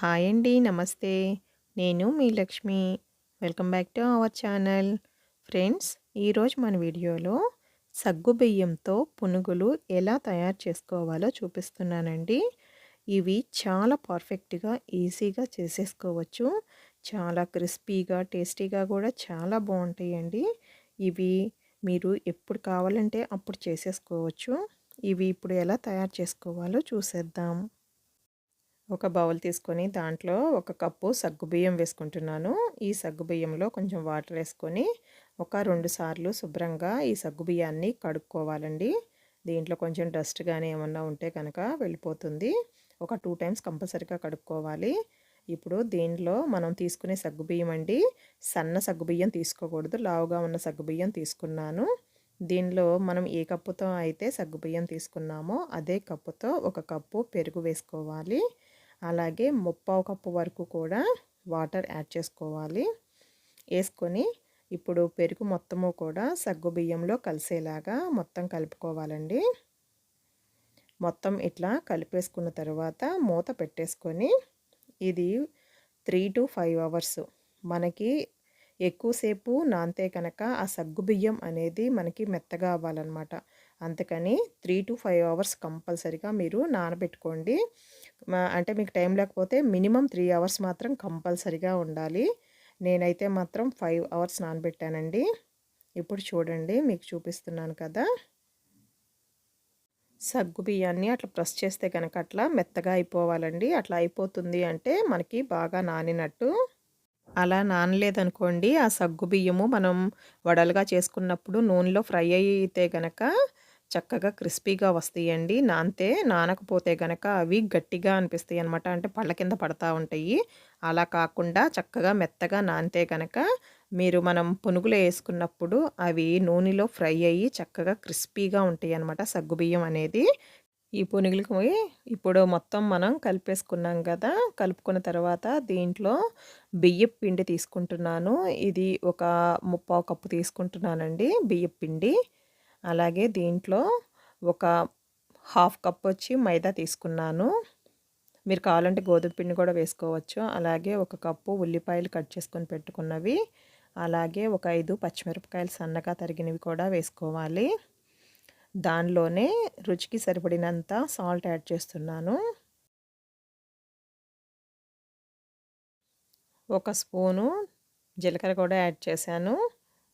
Hi అండి. నమస్తే. నేను మీ Lakshmi. Welcome back to our channel. Friends, ఈరోజు మన వీడియోలో సగ్గుబియ్యంతో పునుగులు ఎలా తయారు చేసుకోవాలో చూపిస్తున్నానండి. ఇవి చాలా పర్ఫెక్ట్‌గా, ఈజీగా చేసేసుకోవచ్చు. చాలా క్రిస్పీగా, టేస్టీగా కూడా చాలా బాగుంటాయండి ఇవి మీరు ఎప్పుడు కావాలంటే అప్పుడు చేసేసుకోవచ్చు. ఇవి ఇప్పుడు ఎలా తయారు చేసుకోవాలో చూసేద్దాం. ఒక బౌల్ తీసుకొని దాంట్లో ఒక కప్పు సగ్గుబియ్యం వేసుకుంటున్నాను. ఈ సగ్గుబియ్యంలో కొంచెం వాటర్ వేసుకొని ఒక రెండు సార్లు శుభ్రంగా ఈ సగ్గుబియ్యాన్ని కడుక్కోవాలండి. దీంట్లో కొంచెం డస్ట్ కానీ ఏమన్నా ఉంటే కనుక వెళ్ళిపోతుంది. ఒక టూ టైమ్స్ కంపల్సరీగా కడుక్కోవాలి. ఇప్పుడు దీనిలో మనం తీసుకునే సగ్గుబియ్యం అండి సన్న సగ్గుబియ్యం తీసుకోకూడదు. లావుగా ఉన్న సగ్గుబియ్యం తీసుకున్నాను. దీనిలో మనం ఏ కప్పుతో అయితే సగ్గుబియ్యం తీసుకున్నామో అదే కప్పుతో ఒక కప్పు పెరుగు వేసుకోవాలి. అలాగే ముప్పావు కప్పు వరకు కూడా వాటర్ యాడ్ చేసుకోవాలి. వేసుకొని ఇప్పుడు పెరుగు మొత్తము కూడా సగ్గు బియ్యంలో కలిసేలాగా మొత్తం కలుపుకోవాలండి. మొత్తం ఇట్లా కలిపేసుకున్న తర్వాత మూత పెట్టేసుకొని ఇది త్రీ టు ఫైవ్ అవర్స్ మనకి ఎక్కువసేపు నానితే కనుక ఆ సగ్గు బియ్యం అనేది మనకి మెత్తగా అవ్వాలన్నమాట. అందుకని త్రీ టు ఫైవ్ అవర్స్ కంపల్సరిగా మీరు నానబెట్టుకోండి. అంటే మీకు టైం లేకపోతే మినిమం త్రీ అవర్స్ మాత్రం కంపల్సరిగా ఉండాలి. నేనైతే మాత్రం ఫైవ్ అవర్స్ నానబెట్టానండి. ఇప్పుడు చూడండి మీకు చూపిస్తున్నాను కదా. సగ్గు బియ్యాన్ని అట్లా ప్రెస్ చేస్తే కనుక అట్లా మెత్తగా అయిపోవాలండి. అట్లా అయిపోతుంది అంటే మనకి బాగా నానినట్టు. అలా నానలేదనుకోండి ఆ సగ్గు బియ్యము మనం వడలుగా చేసుకున్నప్పుడు నూనెలో ఫ్రై అయితే కనుక చక్కగా క్రిస్పీగా వస్తాయండి. నానితే నానకపోతే గనక అవి గట్టిగా అనిపిస్తాయి అనమాట అంటే పళ్ళ కింద పడతా ఉంటాయి. అలా కాకుండా చక్కగా మెత్తగా నానితే గనక మీరు మనం పునుగులు వేసుకున్నప్పుడు అవి నూనెలో ఫ్రై అయ్యి చక్కగా క్రిస్పీగా ఉంటాయి అనమాట సగ్గుబియ్యం అనేది. ఈ పునుగులకి ఇప్పుడు మొత్తం మనం కలిపేసుకున్నాం కదా! కలుపుకున్న తర్వాత దీంట్లో బియ్యపు పిండి తీసుకుంటున్నాను. ఇది ఒక ముప్పావు కప్పు తీసుకుంటున్నానండి బియ్యపు పిండి. అలాగే దీంట్లో ఒక హాఫ్ కప్ వచ్చి మైదా తీసుకున్నాను. మీరు కావాలంటే గోధుమ పిండి కూడా వేసుకోవచ్చు. అలాగే ఒక కప్పు ఉల్లిపాయలు కట్ చేసుకొని పెట్టుకున్నవి. అలాగే ఒక ఐదు పచ్చిమిరపకాయలు సన్నగా తరిగినవి కూడా వేసుకోవాలి. దానిలోనే రుచికి సరిపడినంత సాల్ట్ యాడ్ చేస్తున్నాను. ఒక స్పూను జీలకర్ర కూడా యాడ్ చేశాను.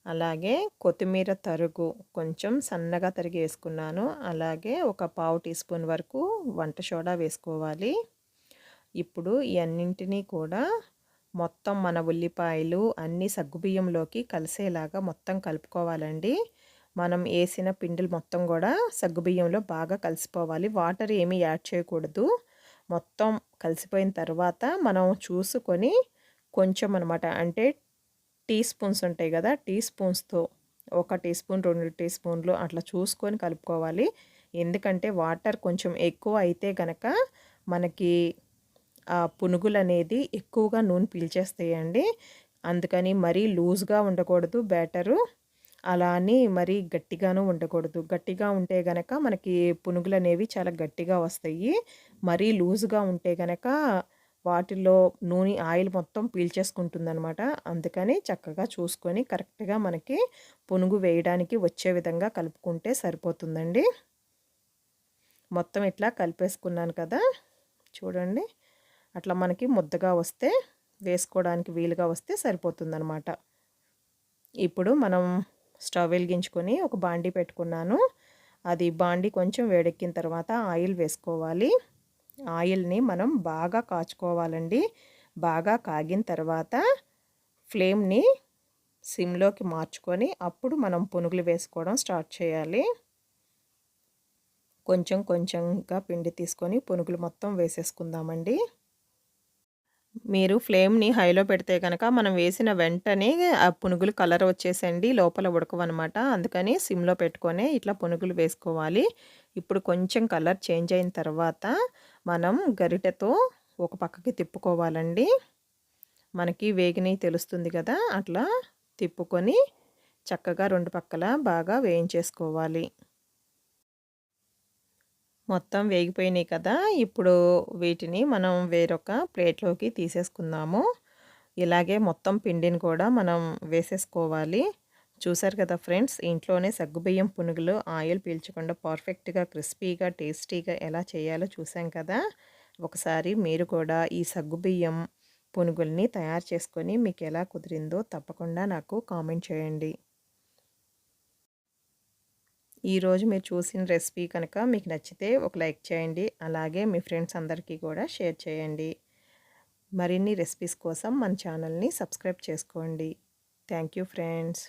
అలాగే కొత్తిమీర తరుగు కొంచెం సన్నగా తరిగి వేసుకున్నాను. అలాగే ఒక పావు టీ స్పూన్ వరకు వంట సోడా వేసుకోవాలి. ఇప్పుడు ఇవన్నింటినీ కూడా మొత్తం మన ఉల్లిపాయలు అన్నీ సగ్గుబియ్యంలోకి కలిసేలాగా మొత్తం కలుపుకోవాలండి. మనం వేసిన పిండిలు మొత్తం కూడా సగ్గుబియ్యంలో బాగా కలిసిపోవాలి. వాటర్ ఏమీ యాడ్ చేయకూడదు. మొత్తం కలిసిపోయిన తర్వాత మనం చూసుకొని కొంచెం అనమాట అంటే టీ స్పూన్స్ ఉంటాయి కదా టీ స్పూన్స్తో ఒక టీ స్పూన్ రెండు టీ స్పూన్లు అట్లా చూసుకొని కలుపుకోవాలి. ఎందుకంటే వాటర్ కొంచెం ఎక్కువ అయితే కనుక మనకి ఆ పునుగులు అనేది ఎక్కువగా నూనె పీల్చేస్తాయండి. అందుకని మరీ లూజ్గా ఉండకూడదు బ్యాటరు. అలా అని మరీ గట్టిగాను ఉండకూడదు. గట్టిగా ఉంటే గనక మనకి పునుగులు అనేవి చాలా గట్టిగా వస్తాయి. మరీ లూజ్గా ఉంటే గనక వాటిల్లో నూనె ఆయిల్ మొత్తం పీల్చేసుకుంటుందనమాట అందుకని చక్కగా చూసుకొని కరెక్ట్గా మనకి పునుగు వేయడానికి వచ్చే విధంగా కలుపుకుంటే సరిపోతుందండి. మొత్తం ఇట్లా కలిపేసుకున్నాను కదా చూడండి. అట్లా మనకి ముద్దగా వస్తే వేసుకోవడానికి వీలుగా వస్తే సరిపోతుందనమాట ఇప్పుడు మనం స్టవ్ వెలిగించుకొని ఒక బాండీ పెట్టుకున్నాను. అది బాండీ కొంచెం వేడెక్కిన తర్వాత ఆయిల్ వేసుకోవాలి. ఆయిల్ని మనం బాగా కాచుకోవాలండి. బాగా కాగిన తర్వాత ఫ్లేమ్ని సిమ్లోకి మార్చుకొని అప్పుడు మనం పునుగులు వేసుకోవడం స్టార్ట్ చేయాలి. కొంచెం కొంచెంగా పిండి తీసుకొని పునుగులు మొత్తం వేసేసుకుందామండి. మీరు ఫ్లేమ్ని హైలో పెడితే కనుక మనం వేసిన వెంటనే ఆ పునుగులు కలర్ వచ్చేసండి లోపల ఉడకవన్నమాట అందుకని సిమ్లో పెట్టుకొని ఇట్లా పునుగులు వేసుకోవాలి. ఇప్పుడు కొంచెం కలర్ చేంజ్ అయిన తర్వాత మనం గరిటెతో ఒక పక్కకి తిప్పుకోవాలండి. మనకి వేగిని తెలుస్తుంది కదా అట్లా తిప్పుకొని చక్కగా రెండు పక్కల బాగా వేయించేసుకోవాలి. మొత్తం వేగిపోయినాయి కదా ఇప్పుడు వీటిని మనం వేరొక ప్లేట్లోకి తీసేసుకుందాము. ఇలాగే మొత్తం పిండిని కూడా మనం వేసేసుకోవాలి. చూసారు కదా ఫ్రెండ్స్ ఇంట్లోనే సగ్గుబియ్యం పునుగులు ఆయిల్ పీల్చకుండా పర్ఫెక్ట్గా క్రిస్పీగా టేస్టీగా ఎలా చేయాలో చూసాం కదా. ఒకసారి మీరు కూడా ఈ సగ్గుబియ్యం పునుగుల్ని తయారు చేసుకొని మీకు ఎలా కుదిరిందో తప్పకుండా నాకు కామెంట్ చేయండి. ఈరోజు మీరు చూసిన రెసిపీ కనుక మీకు నచ్చితే ఒక లైక్ చేయండి అలాగే మీ ఫ్రెండ్స్ అందరికీ కూడా షేర్ చేయండి. మరిన్ని రెసిపీస్ కోసం మన ఛానల్ని సబ్స్క్రైబ్ చేసుకోండి. Thank you friends.